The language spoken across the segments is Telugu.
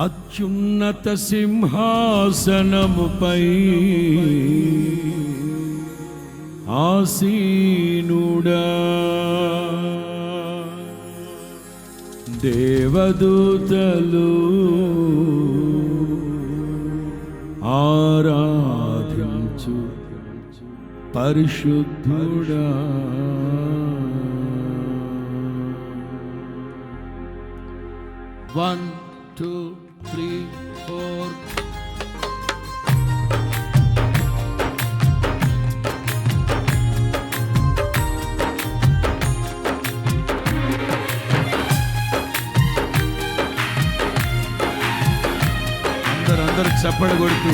అత్యున్నత సింహాసనముపై ఆసీనుడా. దేవదూతలు ఆరాధించు పరిశుద్ధుడా. అందరు కొడుతూ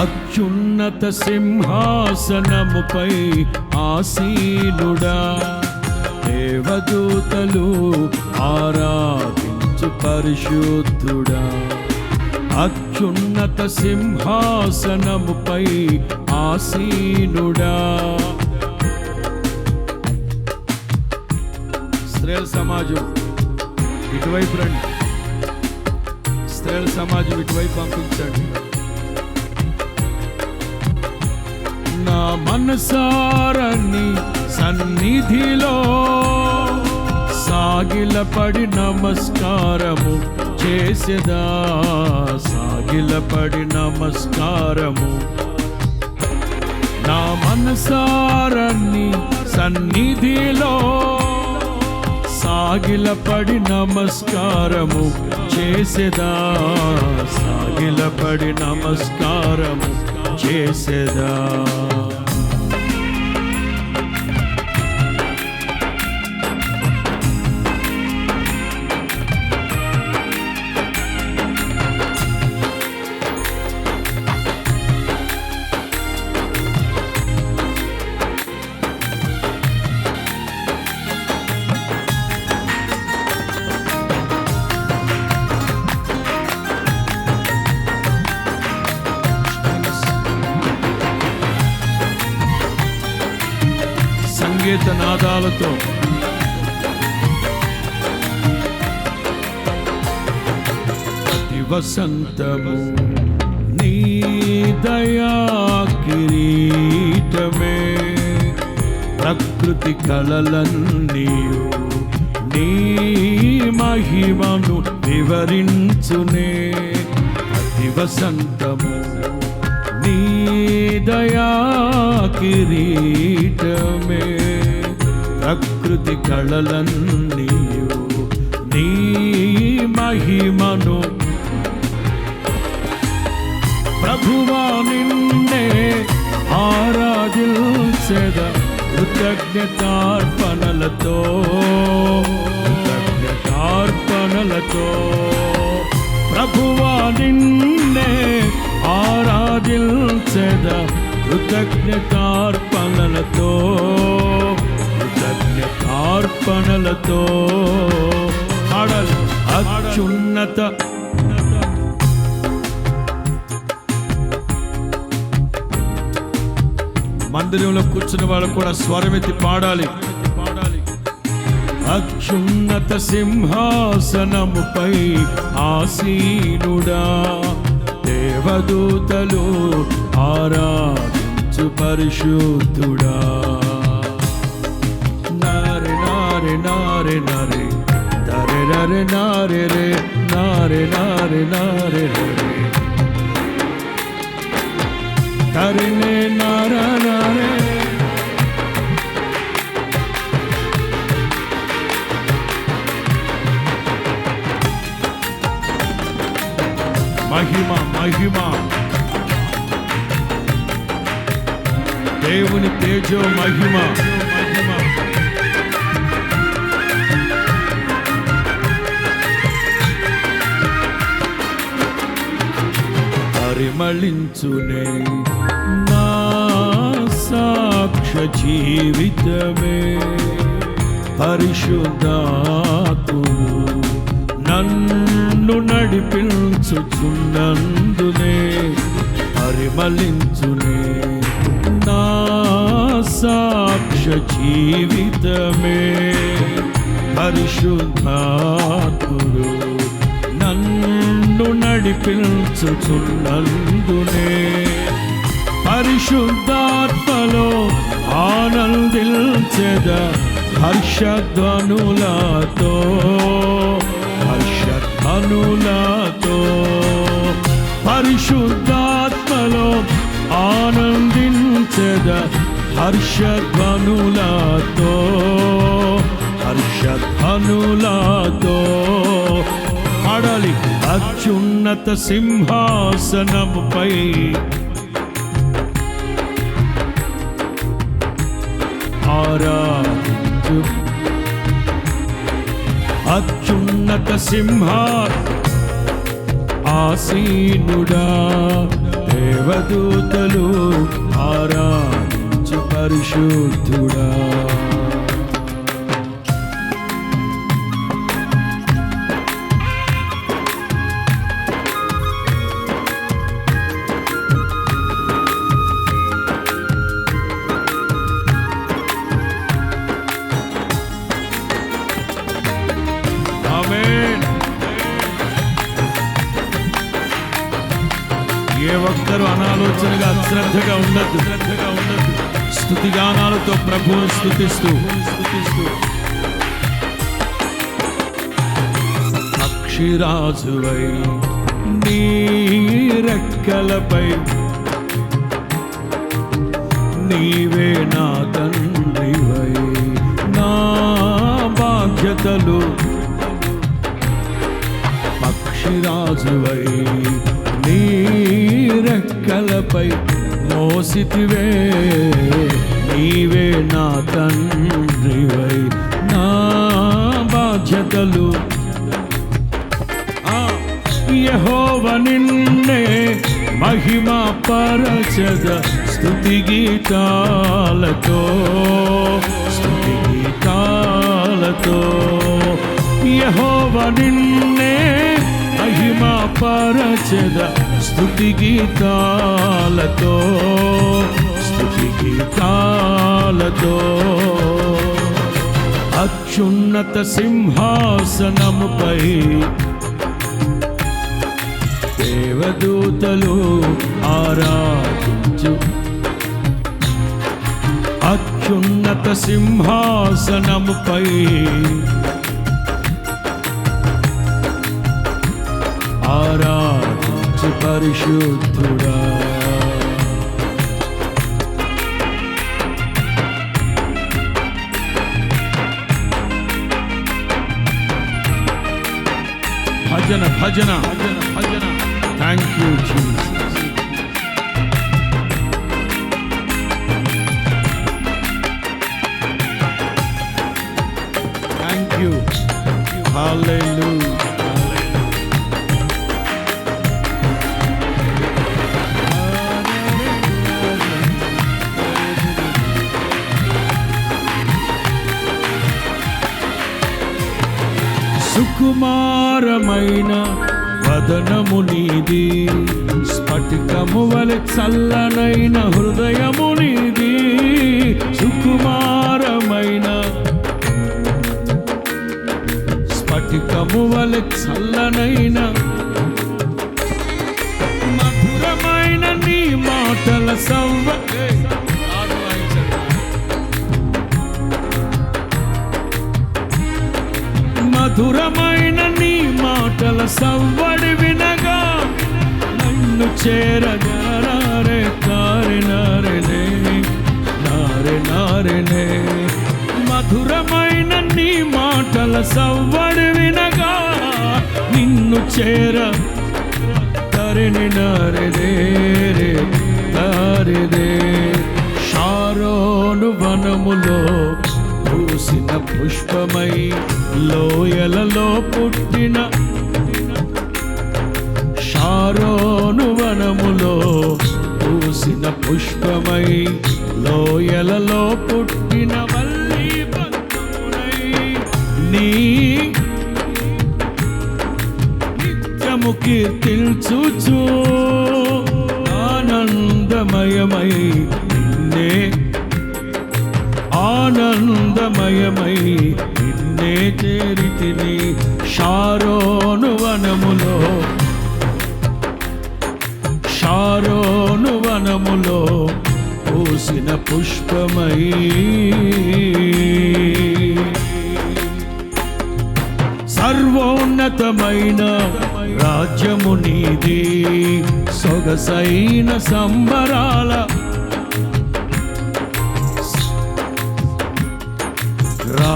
అత్యున్నత సింహాసనముపై ఆసీనుడా దేవదూతలు ఆరాధించు పరిశుద్ధుడా. అత్యున్నత సింహాసనముపై ఆసీనుడా. స్త్రీల సమాజం ఇటువైపు రండి. ఇస్రాయల్ సమాజం ఇటువైపు పంపించండి. నా మనసారని సన్నిధిలో సాగిలపడి నమస్కారము చేసేదా? సాగిలపడి నమస్కారము. నా మనసారని సన్నిధిలో సాగిలపడి నమస్కారము చేసేదా? సాగిలపడి నమస్కారము చేసేదా? సంగీత వసంతము నీ దయా కిరీటమే. ప్రకృతి కళలన్నీయు నీ మహిమను వివరించునే. ప్రతి వసంతము నీ దయా కిరీటమే. ప్రకృతి కళలన్నీయు నీ మహిమను. ప్రభువా నిన్నే ఆరాధించెద కృతజ్ఞతార్పణలతో కృతజ్ఞతార్పణలతో. ప్రభువా నిన్నే ఆరాధించెద కృతజ్ఞతార్పణలతో ఆర్పణలతో ఆడలు. అత్యున్నత మందిరంలో కూర్చున్న వాళ్ళు కూడా స్వరమెత్తి పాడాలి. అత్యున్నత సింహాసనముపై ఆసీనుడా దేవదూతలు ఆరాధించు పరిశుద్ధుడా. నారే నారే నారే నారే నారే రే నారే నారే నారే రే తరినే నారా నారే మహిమ మహిమ దేవుని తేజో మహిమ। పరిమళించునే. నా సాక్ష జీవితమే. పరిశుద్ధాతు నన్ను నడిపించుచున్నందునే పరిమళించునే. నా సాక్ష జీవితమే. పరిశుద్ధాత్ముడు నిన్ను నడిపించుచున్నందునే. పరిశుద్ధాత్మలో ఆనందించెద హర్షధ్వనులతో. హర్షధ్వనులతో. పరిశుద్ధాత్మలో ఆనందించెద హర్షధ్వనులతో. హర్షధ్వనులతో. పాడాలి అత్యున్నత సింహాసనముపై. ఆరాధించు. అత్యున్నత సింహా. ఆసీనుడా. దేవదూతలు ఆరాధించు పరిశుద్ధుడా. శ్రద్ధగా అశ్రద్ధగా ఉండద్దు శ్రద్ధగా ఉండద్దు స్థుతిగానాలతో ప్రభువును స్థుతిస్తూ స్థుతిస్తూ అక్షిరాజువై నీ రెక్కలపై నీవే నా తండ్రివై నా బాధ్యతలు. పక్షిరాజువై నీ రెక్కలపై మోసితివే నీవే నా తండ్రివై నా బాధ్యతలు. యహోవ నిన్నే మహిమ పరచద స్థుతి గీతాలతో స్థుతి గీతాలతో. యహోవ నిన్నే పరచద స్థుతి గీతాలతో స్థుతి గీతాలతో. అత్యున్నత సింహాసనముపై దేవదూతలు ఆరాధించు. అత్యున్నత సింహాసనముపై ఆరాధించు పరిశుద్ధుడా భజన భజన భజన భజన thank you Jesus thank you hallelujah సుకుమారమైన వదనము నీది. స్ఫటికము వలె చల్లనైన హృదయము నీది. సుకుమారమైన స్ఫటికము వలె చల్లనైన మధురమైన నీ మాటల సవ్వ మధురమైన నీ మాటల సవ్వడి వినగా నన్ను చేరగారే నారే నారెనే నారే నారెనే మధురమైన నీ మాటల సవ్వడి వినగా నిన్ను చేర తరిని నారెనే తారిదే షారోను వనములో పూసిన పుష్పమై లోయలలో పుట్టిన షారోను వనములో పూసిన పుష్పమై లోయలలో పుట్టిన వల్లి బంధువునై నీ నిత్యము కీర్తించుచు ఆనందమయమై నిన్నే ఆనందమయమై నిన్నే చేరితిని షారోను వనములో. షారోను వనములో పూసిన పుష్పమై. సర్వోన్నతమైన రాజ్యము నీది సొగసైన సంబరాల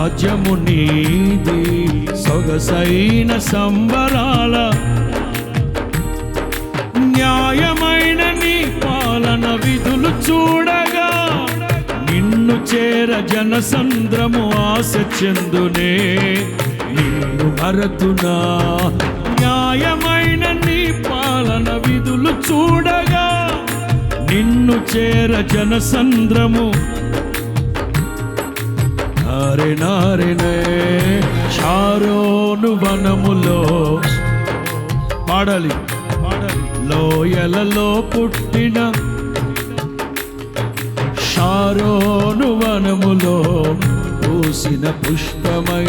రాజ్యము నీది సొగసైన సంబరాల న్యాయమైన నీ పాలన విధులు చూడగా నిన్ను చేర జనసంద్రము ఆశ చెందునే. నిన్ను భరతునా న్యాయమైన నీ పాలన విధులు చూడగా నిన్ను చేర జనసంద్రము నారే నారెనే షారోను వనములో పాడాలి పాడాలి. లోయలలో పుట్టిన షారోను వనములో పూసిన పుష్పమై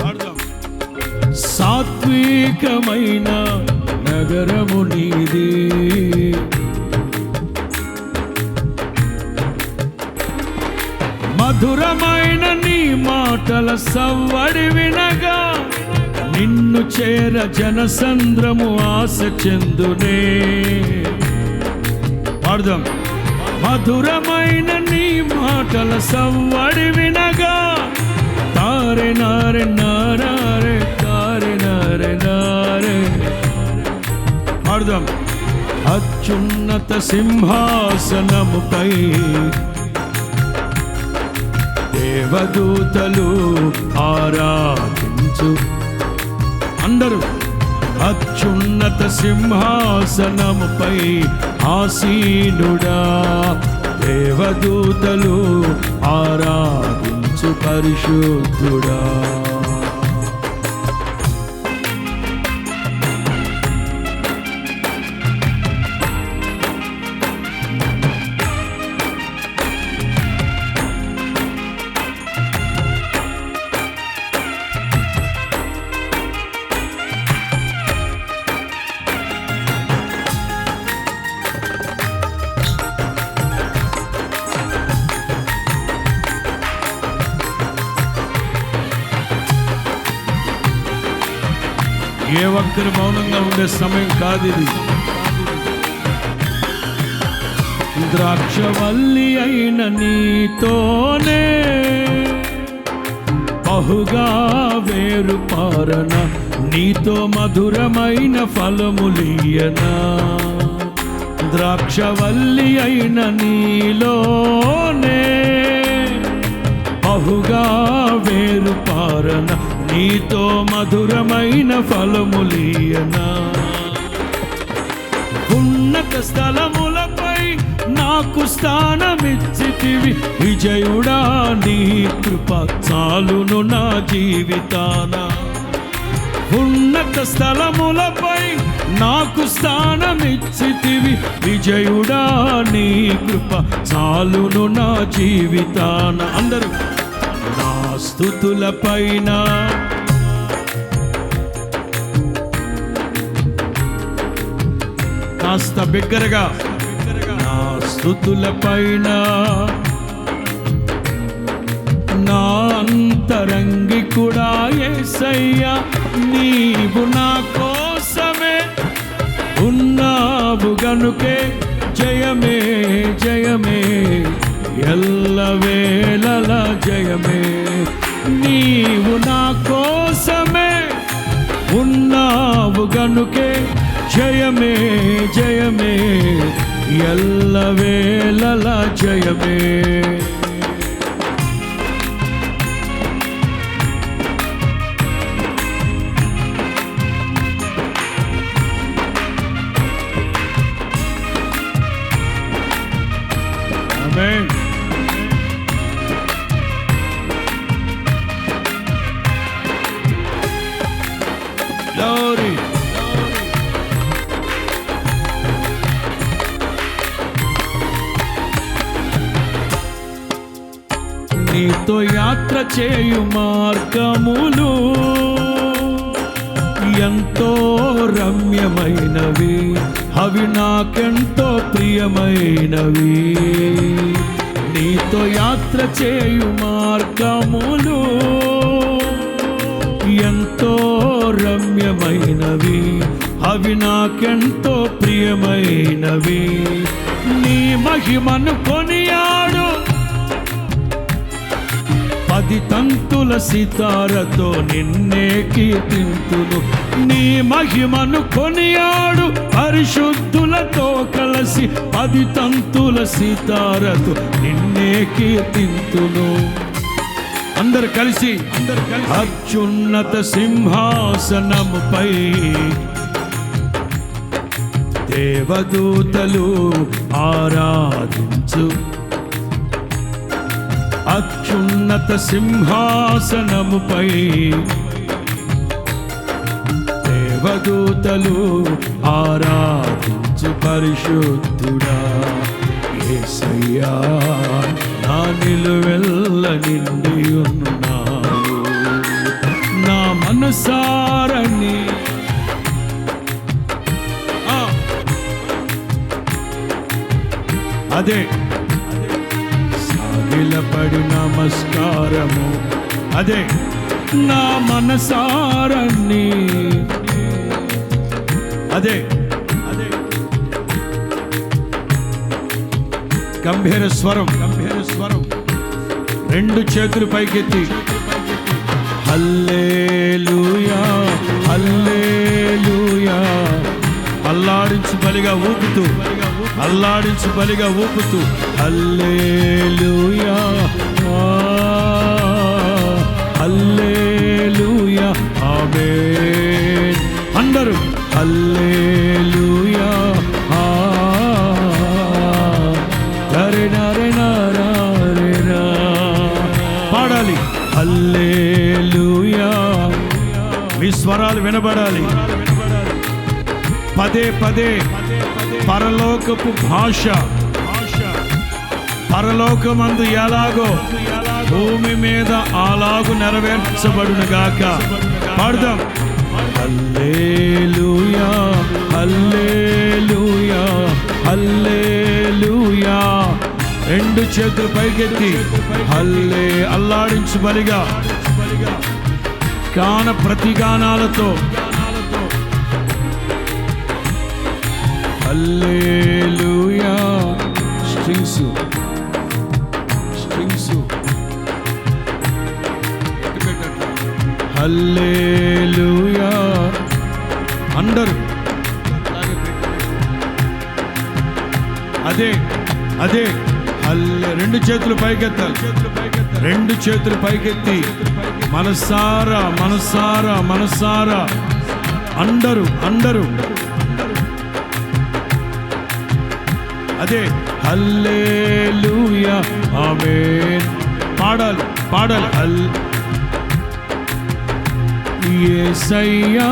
పాడుదాం. సాత్వికమైన నగరము నీది మధురమైన నీ మాటల సవ్వడి వినగా నిన్ను చేర జనసంద్రము ఆశ చెందునే పాడుదాం మధురమైన నీ మాటల సవ్వడి వినగా తారే నారే నారే తారే నారె నారే. పాడుదాం అత్యున్నత సింహాసనముపై దేవదూతలు ఆరాధించు. అందరూ అత్యున్నత సింహాసనముపై ఆసీనుడా దేవదూతలు ఆరాధించు పరిశుద్ధుడా. ఒక్కరు మౌనంగా ఉండే సమయం కాదు ఇది. ద్రాక్షవల్లి అయిన నీతోనే బహుగా వేరు పారన నీతో మధురమైన ఫలములియనా ద్రాక్షవల్లి అయిన నీలో నీతో మధురమైన ఫలములియనా. ఉన్నత స్థలములపై నాకు స్థానమిచ్చితివి. విజయుడా నీ కృప చాలును నా జీవితాన. ఉన్నత స్థలములపై నాకు స్థానమిచ్చితివి. విజయుడా నీ కృప చాలును నా జీవితాన. అందరూ నా స్థుతుల పైన కాస్త బిగ్గరగా నా స్థుతుల పైన నా అంతరంగి కూడా ఏసయ్యా నీవు నా కోసమే ఉన్నావు గనుకే జయమే జయమే. ఎల్లవేళల జయమే. నీవు నా కోసమే ఉన్నావు గనుకే. జయమే జయమే ఎల్లవేళల జయమే. చేయు మార్గములు ఎంతో రమ్యమైనవి అవి నాకెంతో ప్రియమైనవి. నీతో యాత్ర చేయు మార్గములు ఎంతో రమ్యమైనవి అవి నాకెంతో ప్రియమైనవి. నీ మహిమను కొనియాడు పది తంతుల సితారతో నిన్నే కీర్తింతును. నీ మహిమను కొనియాడు పరిశుద్ధులతో కలిసి పది తంతుల సితారతో నిన్నే కీర్తింతును. అందరు కలిసి అందరు కలిసి అత్యున్నత సింహాసనముపై దేవదూతలు ఆరాధించు. అత్యున్నత సింహాసనముపై దేవదూతలు ఆరాధించు పరిశుద్ధుడా. యేసయ్యా నా నిలువెల్ల నిండి ఉన్నావు. నా మనసారని అదే సాగిలపడి నమస్కారము. అదే నా మనసారని అదే అదే. గంభీర స్వరం గంభీర స్వరం. రెండు చేతులు పైకెత్తి. Hallelujah hallelujah. అల్లాడించు బలిగా ఊపుతూ. అల్లాడించు బలిగా ఊపుతూ హల్లేలూయా ఆ, హల్లేలూయా ఆమేన్. అందరూ హల్లేలూయా ఆ, నరే నరే నరా పాడాలి హల్లేలూయా. మీ స్వరాలు వినబడాలి. పదే పదే పరలోకపు భాష. పరలోకమందు ఎలాగో భూమి మీద అలాగు నెరవేర్చబడును గాక. పాడుదాం. Hallelujah hallelujah hallelujah. రెండు చేతులు పైకెత్తి హల్లే అల్లాడించు బలిగా. గాన ప్రతిగానాలతో హల్లేలూయా స్ట్రింగ్స్ స్ట్రింగ్స్ హల్లేలూయా అందరు అదే అదే. హల్లే రెండు చేతులు పైకెత్తాలి. రెండు చేతులు పైకెత్తి. మనసారా మనసారా మనసారా అందరూ అందరూ. అదే హల్లేలూయా ఆమేన్. పాడాలి పాడాలి. హల్ ఏసయ్యా.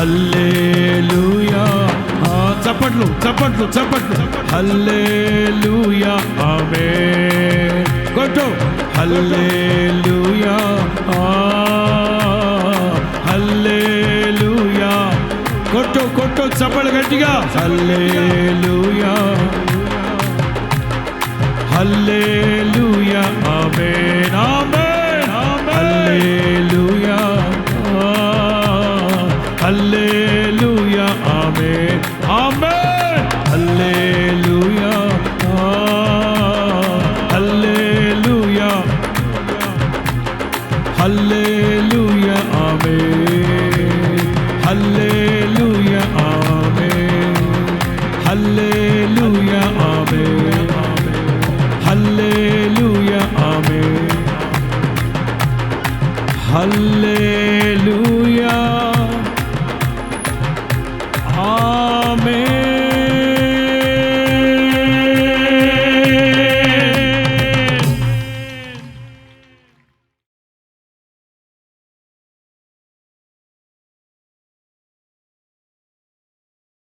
హల్లేలుయా. చప్పట్లు చప్పట్లు చప్పట్లు. హల్లేలుయా ఆమె కొట్టు. Hallelujah hallelujah. కొట్టు కొట్టు చప్పట్లు గట్టిగా. హల్లేలుయా. హల్లేలు